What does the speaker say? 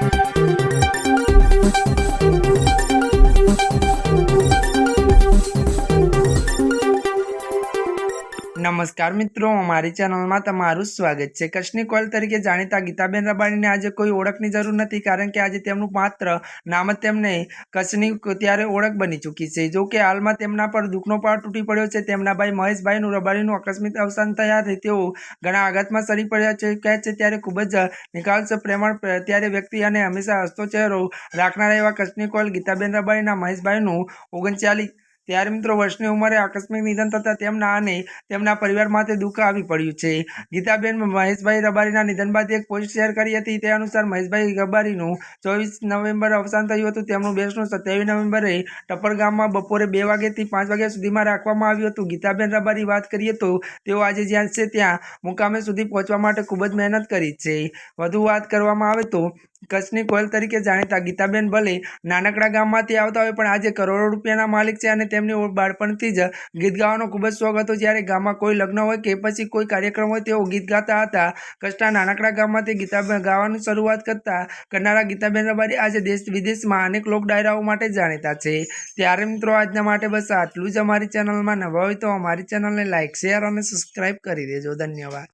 Thank you. નમસ્કાર મિત્રો, અમારી ચેનલમાં તમારું સ્વાગત છે. કચ્છની કોલ તરીકે જાણીતા ગીતાબેન રબાણીને આજે કોઈ ઓળખની જરૂર નથી, કારણ કે આજે તેમનું માત્ર નામ જ તેમને કચ્છની ત્યારે ઓળખ બની ચૂકી છે. જો કે હાલમાં તેમના પર દુઃખનો પાર તૂટી પડ્યો છે. તેમના ભાઈ મહેશભાઈનું રબારીનું આકસ્મિક અવસાન થયા છે. તેઓ ઘણા આઘાતમાં સરી પડ્યા છે. કહે છે, ત્યારે ખૂબ જ નિકાલ છે પ્રેમણ ત્યારે વ્યક્તિ અને હંમેશા હસતો ચહેરો રાખનારા એવા કચ્છની કોલ ગીતાબેન રબાણીના મહેશભાઈનું ઓગણચાલીસ ત્યારે મિત્રો વર્ષની ઉંમરે આકસ્મિક નિધન થતાં તેમના અને તેમના પરિવાર માટે દુઃખ આવી પડ્યું છે. ગીતાબેન મહેશભાઈ રબારીના નિધન બાદ એક પોસ્ટ શેર કરી હતી. તે અનુસાર મહેશભાઈ રબારીનું ચોવીસ નવેમ્બર અવસાન થયું હતું. તેમનું બેસનું સત્યાવીસ નવેમ્બરે ટપ્પર ગામમાં બપોરે બે વાગ્યાથી પાંચ વાગ્યા સુધીમાં રાખવામાં આવ્યું હતું. ગીતાબેન રબારી વાત કરીએ તો તેઓ આજે જ્યાં છે ત્યાં મુકામે સુધી પહોંચવા માટે ખૂબ જ મહેનત કરી છે. વધુ વાત કરવામાં આવે તો કચ્છની કોયલ તરીકે જાણીતા ગીતાબેન ભલે નાનકડા ગામમાંથી આવતા હોય, પણ આજે કરોડો રૂપિયાના માલિક છે અને તેમની બાળપણથી જ ગીત ગાવાનો ખૂબ જ શોખ હતો. જ્યારે ગામમાં કોઈ લગ્ન હોય કે પછી કોઈ કાર્યક્રમ હોય, તેઓ ગીત ગાતા હતા. કચ્છના નાનકડા ગામમાંથી ગીતાબેન ગાવાની શરૂઆત કરતા કરનારા ગીતાબેન રબારી આજે દેશ વિદેશમાં અનેક લોક ડાયરાઓ માટે જાણીતા છે. ત્યારે મિત્રો, આજના માટે બસ આટલું જ અમારી ચેનલમાં નવા હોય તો અમારી ચેનલને લાઇક શેર અને સબસ્ક્રાઈબ કરી દેજો. ધન્યવાદ.